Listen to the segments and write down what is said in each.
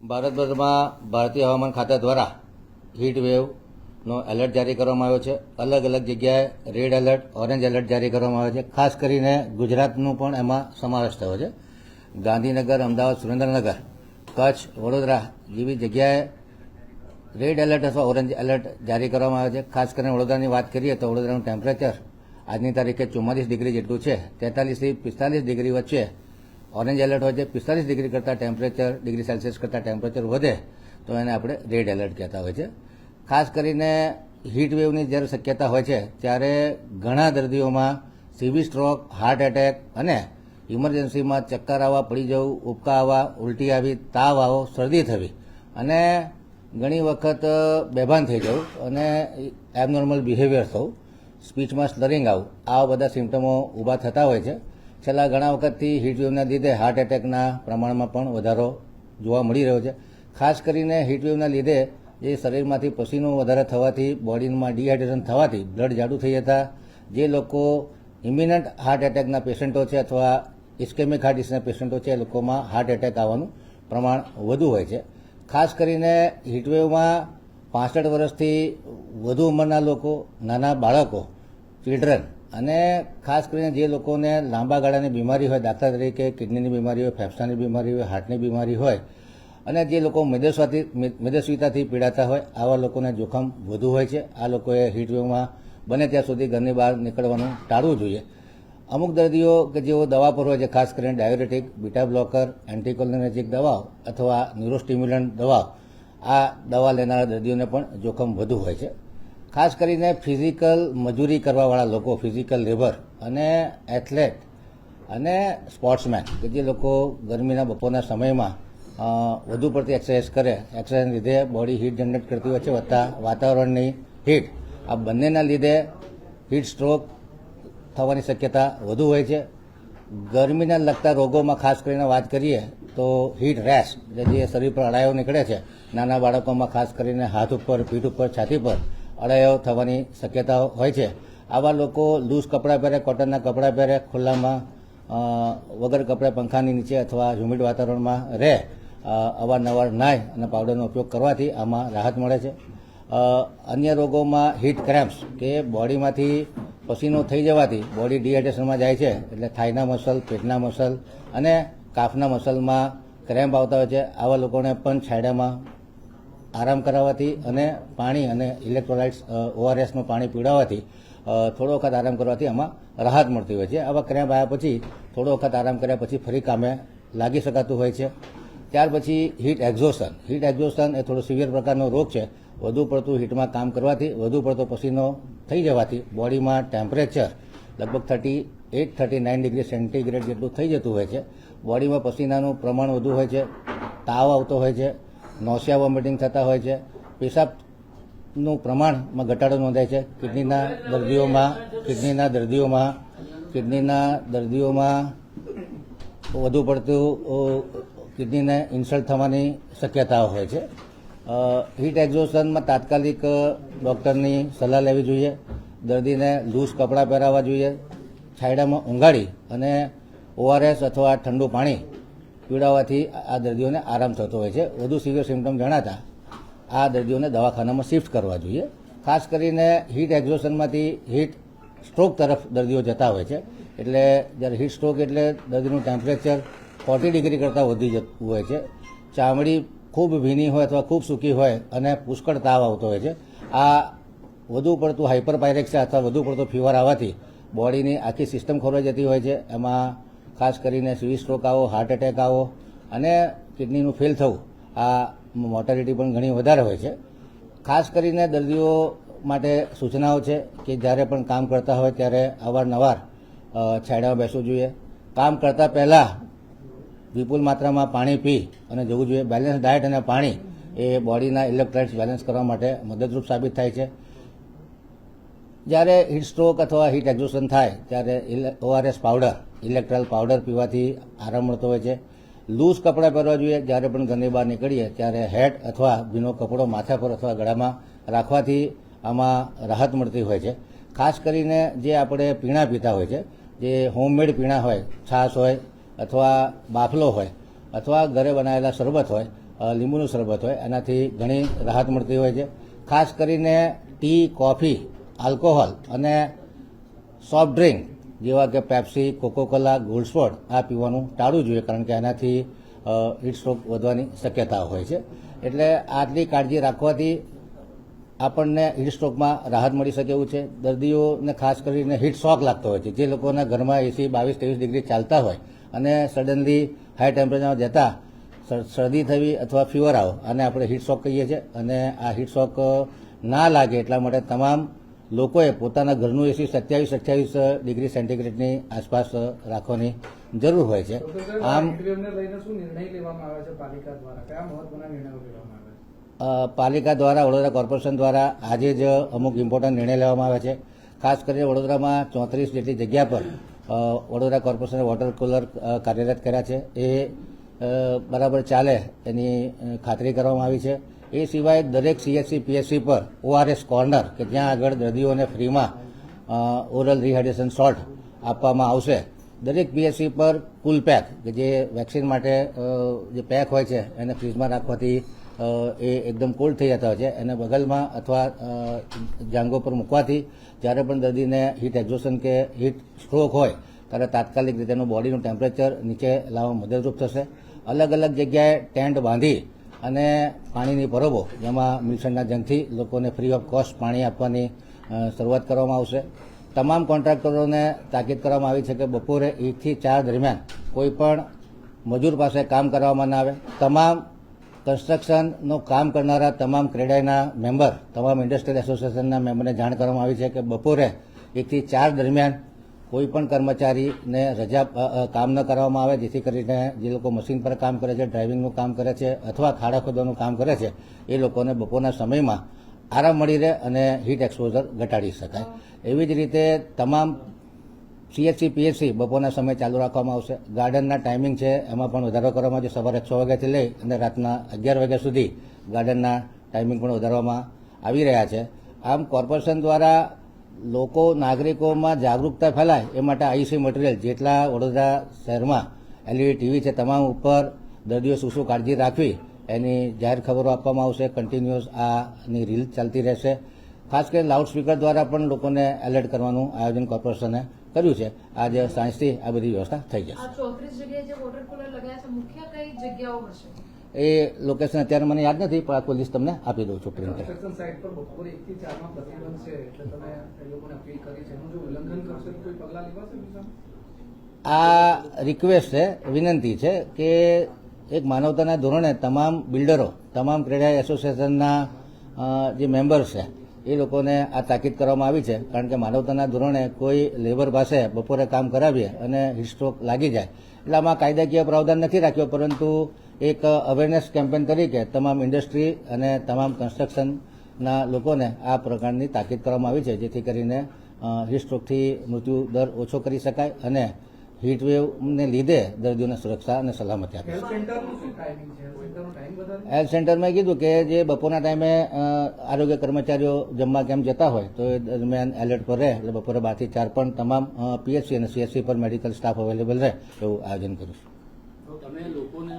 ભારતભરમાં ભારતીય હવામાન ખાતા દ્વારા હીટ વેવનો એલર્ટ જારી કરવામાં આવ્યો છે. અલગ અલગ જગ્યાએ રેડ એલર્ટ ઓરેન્જ એલર્ટ જારી કરવામાં આવ્યો છે. ખાસ કરીને ગુજરાતનું પણ એમાં સમાવેશ થયો છે. ગાંધીનગર, અમદાવાદ, સુરેન્દ્રનગર, કચ્છ, વડોદરા જેવી જગ્યાએ રેડ એલર્ટ અથવા ઓરેન્જ એલર્ટ જારી કરવામાં આવે છે. ખાસ કરીને વડોદરાની વાત કરીએ તો વડોદરાનું ટેમ્પરેચર આજની તારીખે ચુમ્માલીસ ડિગ્રી જેટલું છે. તેતાલીસથી પિસ્તાલીસ ડિગ્રી વચ્ચે ઓરેન્જ એલર્ટ હોય છે, પિસ્તાલીસ ડિગ્રી કરતાં ટેમ્પરેચર, ડિગ્રી સેલ્સિયસ કરતાં ટેમ્પરેચર વધે, તો એને આપણે રેડ એલર્ટ કહેતા હોય છે. ખાસ કરીને હીટ વેવની જ્યારે શક્યતા હોય છે, ત્યારે ઘણા દર્દીઓમાં સીવી સ્ટ્રોક, હાર્ટ એટેક અને ઇમરજન્સીમાં ચક્કર આવવા, પડી જવું, ઉબકા આવવા, ઉલટી આવી, તાવ આવો, શરદી થવી અને ઘણી વખત બેભાન થઈ જવું અને એબનોર્મલ બિહેવિયર થવું, સ્પીચમાં સ્લરિંગ આવું આવા બધા સિમ્ટમો ઊભા થતા હોય છે. છેલ્લા ઘણા વખતથી હીટવેવના લીધે હાર્ટ એટેકના પ્રમાણમાં પણ વધારો જોવા મળી રહ્યો છે. ખાસ કરીને હીટવેવના લીધે જે શરીરમાંથી પસીનો વધારે થવાથી, બોડીમાં ડિહાઇડ્રેશન થવાથી બ્લડ જાડું થઈ જતા, જે લોકો ઇમિનન્ટ હાર્ટ એટેકના પેશન્ટો છે અથવા ઇસ્કેમિક હાર્ટ ડિસીઝના પેશન્ટો છે, એ લોકોમાં હાર્ટ એટેક આવવાનું પ્રમાણ વધુ હોય છે. ખાસ કરીને હીટવેવમાં પાસઠ વર્ષથી વધુ ઉંમરના લોકો, નાના બાળકો ચિલ્ડ્રન અને ખાસ કરીને જે લોકોને લાંબા ગાળાની બીમારી હોય, દાખલા તરીકે કિડનીની બીમારી હોય, ફેફસાની બીમારી હોય, હાર્ટની બીમારી હોય, અને જે લોકો મેદસ્વાથી મેદસ્વીતાથી પીડાતા હોય, આવા લોકોને જોખમ વધુ હોય છે. આ લોકોએ હીટવેવમાં બને ત્યાં સુધી ઘરની બહાર નીકળવાનું ટાળવું જોઈએ. અમુક દર્દીઓ કે જેઓ દવા પર હોય છે, ખાસ કરીને ડાયોરેટિક બીટા બ્લોકર એન્ટીકોલિનર્જિક દવાઓ અથવા ન્યુરોસ્ટિમ્યુલન્ટ દવાઓ, આ દવા લેનારા દર્દીઓને પણ જોખમ વધુ હોય છે. ખાસ કરીને ફિઝિકલ મજૂરી કરવાવાળા લોકો, ફિઝિકલ લેબર અને એથ્લેટ અને સ્પોર્ટ્સમેન, કે જે લોકો ગરમીના બપોરના સમયમાં વધુ પડતી એક્સરસાઇઝ કરે. એક્સરસાઇઝને લીધે બોડી હીટ જનરેટ કરતી હોય છે વધતા વાતાવરણની હીટ. આ બંનેના લીધે હીટ સ્ટ્રોક થવાની શક્યતા વધુ હોય છે. ગરમીના લગતા રોગોમાં ખાસ કરીને વાત કરીએ તો હીટ રેશ જે શરીર પર અડાયો નીકળે છે, નાના બાળકોમાં ખાસ કરીને હાથ ઉપર, પીઠ ઉપર, છાતી પર અડાયો થવાની શક્યતા હોય છે. આવા લોકો લૂઝ કપડાં પહેરે કોટનના કપડાં પહેરે, ખુલ્લામાં વગર કપડે પંખાની નીચે અથવા હ્યુમિડ વાતાવરણમાં રહે અવારનવાર નાય અને પાવડરનો ઉપયોગ કરવાથી આમાં રાહત મળે છે. અન્ય રોગોમાં હીટ ક્રેમ્પ્સ કે બોડીમાંથી પસીનો થઈ જવાથી બોડી ડિહાઇડ્રેશનમાં જાય છે, એટલે થાઈના મસલ પેટના મસલ અને કાફના મસલમાં ક્રેમ્પ આવતા હોય છે. આવા લોકોને પણ છાયડામાં આરામ કરાવવાથી અને પાણી અને ઇલેક્ટ્રોલાઇટ્સ ઓઆરએસનું પાણી પીવડાવવાથી થોડો વખત આરામ કરવાથી આમાં રાહત મળતી હોય છે. આવા ક્રેમ્પ આવ્યા પછી થોડો વખત આરામ કર્યા પછી ફરી કામે લાગી શકાતું હોય છે. ત્યાર પછી હીટ એક્ઝોશન હીટ એક્ઝોશન એ થોડો સિવિયર પ્રકારનો રોગ છે. વધુ પડતું હીટમાં કામ કરવાથી, વધુ પડતો પસીનો થઈ જવાથી, બોડીમાં ટેમ્પરેચર લગભગ thirty eight thirty nine degree centigrade જેટલું થઈ જતું હોય છે. બોડીમાં પસીનાનું પ્રમાણ વધુ હોય છે. તાવ આવતો હોય છે. નોસિયા વોમિટિંગ થતા હોય છે. પેશાબનું પ્રમાણમાં ઘટાડો નોંધાય છે. કિડનીના દર્દીઓમાં કિડનીના દર્દીઓમાં કિડનીના દર્દીઓમાં વધુ પડતું કિડનીને ઇન્સલ્ટ થવાની શક્યતા હોય છે. હીટ એક્ઝોશનમાં તાત્કાલિક ડૉક્ટરની સલાહ લેવી જોઈએ. દર્દીને લૂઝ કપડાં પહેરાવવા જોઈએ. છાયડામાં ઊંઘાડી અને ઓઆરએસ અથવા ઠંડુ પાણી પીવડાવવાથી આ દર્દીઓને આરામ થતો હોય છે. વધુ સિવિયર સિમ્ટમ જણાતા આ દર્દીઓને દવાખાનામાં શિફ્ટ કરવા જોઈએ. ખાસ કરીને હીટ એક્ઝોશનમાંથી હીટ સ્ટ્રોક તરફ દર્દીઓ જતા હોય છે. એટલે જ્યારે હીટ સ્ટ્રોક એટલે દર્દીનું ટેમ્પરેચર ફોર્ટી ડિગ્રી કરતાં વધી જતું હોય છે. ચામડી ખૂબ ભીની હોય અથવા ખૂબ સૂકી હોય અને પુષ્કળ તાવ આવતો હોય છે. આ વધુ પડતું હાઇપર અથવા વધુ પડતો ફીવર આવવાથી બોડીની આખી સિસ્ટમ ખોરવાઈ જતી હોય છે. એમાં ખાસ કરીને સીવી સ્ટ્રોક આવો હાર્ટ એટેક આવો અને કિડનીનું ફેલ થવું. આ મોર્ટાલિટી પણ ઘણી વધારે હોય છે. ખાસ કરીને દર્દીઓ માટે સૂચનાઓ છે કે જ્યારે પણ કામ કરતા હોય ત્યારે અવારનવાર છાયડામાં બેસવું જોઈએ. કામ કરતાં પહેલાં વિપુલ માત્રામાં પાણી પી અને જવું જોઈએ. બેલેન્સ ડાયટ અને પાણી એ બોડીના ઇલેક્ટ્રોલાઇટ્સ બેલેન્સ કરવા માટે મદદરૂપ સાબિત થાય છે. જ્યારે હીટ સ્ટ્રોક અથવા હીટ એક્ઝોશન થાય, ત્યારે ઓઆરએસ પાવડર ઇલેક્ટ્રોલ પાવડર પીવાથી આરામ મળતો હોય છે. લૂઝ કપડાં પહેરવા જોઈએ. જ્યારે પણ ઘરની બહાર નીકળીએ, ત્યારે હેટ અથવા ભીનો કપડો માથા પર અથવા ગળામાં રાખવાથી આમાં રાહત મળતી હોય છે. ખાસ કરીને જે આપણે પીણા પીતા હોય છે, જે હોમમેડ પીણા હોય, છાશ હોય અથવા બાફલો હોય અથવા ઘરે બનાવેલા શરબત હોય લીંબુનું શરબત હોય, એનાથી ઘણી રાહત મળતી હોય છે. ખાસ કરીને ટી, કોફી, આલ્કોહોલ અને સોફ્ટ ડ્રિંક જેવા કે પેપ્સી કોકોકોલા ગોલ્ડ સ્પોર્ટ આ પીવાનું ટાળવું જોઈએ કારણ કે એનાથી હીટ સ્ટ્રોક વધવાની શક્યતા હોય છે. એટલે આટલી કાળજી રાખવાથી આપણને હીટ સ્ટ્રોકમાં રાહત મળી શકે એવું છે. દર્દીઓને ખાસ કરીને હીટ શોક લાગતો હોય છે. જે લોકોના ઘરમાં એસી બાવીસ ત્રેવીસ ડિગ્રી ચાલતા હોય અને સડનલી હાઈ ટેમ્પરેચરમાં જતા શરદી થવી અથવા ફીવર આવો અને આપણે હીટ શોક કહીએ છીએ. અને આ હીટ શોક ના લાગે એટલા માટે તમામ લોકોએ પોતાના ઘરનું એસી સત્યાવીસ અઠ્યાવીસ ડિગ્રી સેન્ટીગ્રેડની આસપાસ રાખવાની જરૂર હોય છે. આમ પાલિકા દ્વારા? વડોદરા કોર્પોરેશન દ્વારા આજે જ અમુક ઇમ્પોર્ટન્ટ નિર્ણય લેવામાં આવે છે. ખાસ કરીને વડોદરામાં ચોત્રીસ જેટલી જગ્યા પર વડોદરા કોર્પોરેશને વોટર કુલર કાર્યરત કર્યા છે. એ બરાબર ચાલે એની ખાતરી કરવામાં આવી છે. એ સિવાય દરેક સીએચસી પીએચસી પર ઓઆરએસ કોર્નર કે જ્યાં આગળ દર્દીઓને ફ્રીમાં ઓરલ રિહાઇડ્રેશન સોલ્ટ આપવામાં આવશે. દરેક પીએચસી પર કુલ પેક કે જે વેક્સિન માટે જે પેક હોય છે, એને ફ્રીજમાં રાખવાથી એ એકદમ કોલ્ડ થઈ જતા હોય છે. એને બગલમાં અથવા જાંગો પર મૂકવાથી, જ્યારે પણ દર્દીને હીટ એક્ઝોશન કે હીટ સ્ટ્રોક હોય, ત્યારે તાત્કાલિક રીતે એનું બોડીનું ટેમ્પરેચર નીચે લાવવામાં મદદરૂપ થશે. અલગ અલગ જગ્યાએ ટેન્ટ બાંધી અને પાણીની પરબો જેમાં મિલ્સનના જંગથી લોકોને ફ્રી ઓફ કોસ્ટ પાણી આપવાની શરૂઆત કરવામાં આવશે. તમામ કોન્ટ્રાક્ટરોને તાકીદ કરવામાં આવી છે કે બપોરે એકથી ચાર દરમિયાન કોઈ પણ મજૂર પાસે કામ કરવામાં ના આવે. તમામ કન્સ્ટ્રક્શનનું કામ કરનારા તમામ ક્રેડાઈના મેમ્બર, તમામ ઇન્ડસ્ટ્રીયલ એસોસિએશનના મેમ્બરને જાણ કરવામાં આવી છે કે બપોરે એકથી ચાર દરમિયાન કોઈ પણ કર્મચારીને રજા કામ ન કરવામાં આવે, જેથી કરીને જે લોકો મશીન પર કામ કરે છે, ડ્રાઇવિંગનું કામ કરે છે, અથવા ખાડા ખોદવાનું કામ કરે છે, એ લોકોને બપોરના સમયમાં આરામ મળી રહે અને હીટ એક્સપોઝર ઘટાડી શકાય. એવી જ રીતે તમામ સીએચસી પીએચસી બપોરના સમય ચાલુ રાખવામાં આવશે. ગાર્ડનના ટાઈમિંગ છે, એમાં પણ વધારો કરવામાં આવશે. સવારે છ વાગ્યાથી લઈ અને રાતના અગિયાર વાગ્યા સુધી ગાર્ડનના ટાઈમિંગ પણ વધારવામાં આવી રહ્યા છે. આમ કોર્પોરેશન દ્વારા લોકો, નાગરિકોમાં જાગૃતતા ફેલાય એ માટે આઈસી મટીરિયલ જેટલા વડોદરા શહેરમાં એલઈડી ટીવી છે તમામ ઉપર દર્દીઓ શું શું કાળજી રાખવી એની જાહેર ખબરો આપવામાં આવશે. કન્ટિન્યુઅસ આની રીલ ચાલતી રહેશે. ખાસ કરીને લાઉડ સ્પીકર દ્વારા પણ લોકોને એલર્ટ કરવાનું આયોજન કોર્પોરેશને કર્યું છે. આજે સાંજથી આ બધી વ્યવસ્થા થઈ જશે. ચોત્રીસ જગ્યાએ જે વોટર કુલર લગાવ્યા છે, મુખ્ય કઈ જગ્યાઓ હશે? એ લોકેશન અત્યારે મને યાદ નથી પણ આખું લિસ્ટ તમને આપી દઉં છું પ્રિન્ટ આ રિક્વેસ્ટ છે વિનંતી છે કે એક માનવતાના ધોરણે તમામ બિલ્ડરો તમામ ક્રેડા એસોસિએશનના જે મેમ્બર્સ છે એ લોકોને આ તાકીદ કરવામાં આવી છે કારણ કે માનવતાના ધોરણે કોઈ લેબર પાસે બપોરે કામ કરાવીએ અને હિસ્ટ્રોક લાગી જાય એટલે આમાં કાયદાકીય પ્રાવધાન નથી રાખ્યો પરંતુ એક અવેરનેસ કેમ્પેન તરીકે તમામ ઇન્ડસ્ટ્રી અને તમામ કન્સ્ટ્રક્શનના લોકોને આ પ્રકારની તાકીદ કરવામાં આવી છે જેથી કરીને હિસ્ટ્રોકથી મૃત્યુ દર ઓછો કરી શકાય અને હીટવેવને લીધે દર્દીઓને સુરક્ષા અને સલામતી આપી. હેલ્થ સેન્ટરનું શું છે? હેલ્થ સેન્ટરમાં કીધું કે જે બપોરના ટાઈમે આરોગ્ય કર્મચારીઓ જમવા કેમ જતા હોય તો એ દરમિયાન એલર્ટ પર રહે. એટલે બપોરે બારથી ચાર પણ તમામ પીએચસી અને સીએચસી પર મેડિકલ સ્ટાફ અવેલેબલ રહે એવું આયોજન કર્યું છે. તમે લોકોને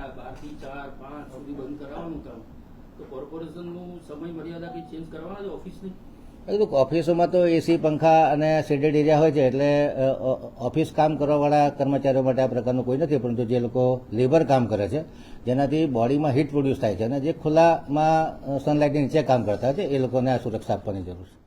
ચાર, બારથી ચાર, પાંચ સુધી બંધ કરાવવાનું કામ. તો કોર્પોરેશનનું સમય મર્યાદા કઈ ચેન્જ કરવાના છે ઓફિસની તો ઓફિસોમાં તો એસી પંખા અને શેડેડ એરિયા હોય છે એટલે ઓફિસ કામ કરવાવાળા કર્મચારીઓ માટે આ પ્રકારનું કોઈ નથી, પરંતુ જે લોકો લેબર કામ કરે છે, જેનાથી બોડીમાં હીટ પ્રોડ્યુસ થાય છે અને જે ખુલ્લામાં સનલાઇટની નીચે કામ કરતા હોય છે, એ લોકોને આ સુરક્ષા આપવાની જરૂર છે.